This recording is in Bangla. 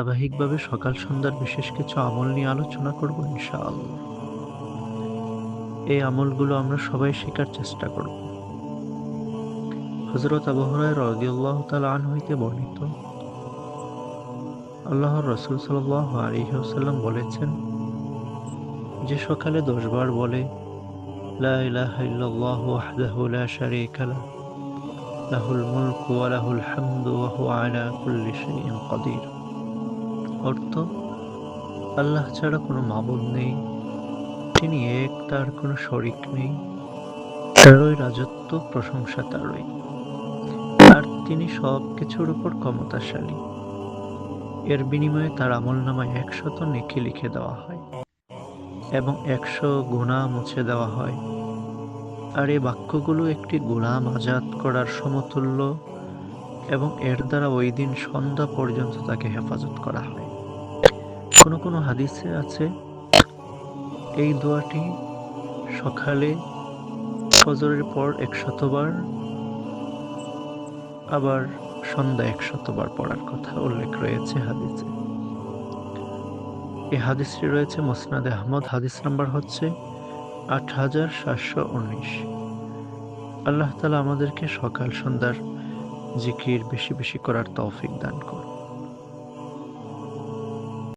ধারাবাহিকভাবে সকাল সন্ধ্যার বিশেষ কিছু আমল নিয়ে আলোচনা করব ইনশাআল্লাহ। এই আমলগুলো আমরা সবাই শেখার চেষ্টা করব। হজরত আবু হুরায়রা রাদিয়াল্লাহু তাআলা আনহু হইতে বর্ণিত, আল্লাহর রাসূল সাল্লাল্লাহু আলাইহি ওয়াসাল্লাম বলেছেন, যে সকালে দশবার বলে, লা লাহুল মুলকু ওয়া হামদু ওয়া আলা কুল্লি শাইইন কাদির। অর্থ? আল্লাহ ছাড়া কোনো মাবুদ নেই। তিনি এক, তার কোনো শরিক নেই। তারই রাজত্ব, প্রশংসা তারই। আর তিনি সব কিছুর উপর ক্ষমতাশালী। এর বিনিময়ে তার আমল নামায় একশত নেকি লিখে দেওয়া হয় এবং একশো গুণা মুছে দেওয়া হয়। আর এই বাক্যগুলো একটি গোলাম আজাদ করার সমতুল্য এবং এর দ্বারা ওই দিন সন্ধ্যা পর্যন্ত তাকে হেফাজত করা হয়। কোনো কোনো হাদিসে আছে, এই দোয়াটি সকালে ফজরের পর একশতবার আবার সন্ধ্যা একশতবার পড়ার কথা উল্লেখ রয়েছে হাদিসে। এই হাদিসটি রয়েছে মোসনাদ আহমদ। হাদিস নাম্বার হচ্ছে আট হাজার সাতশো উনিশ। আল্লাহ তালা আমাদেরকে সকাল সন্ধ্যার জিকির বেশি বেশি করার তৌফিক দান করুন।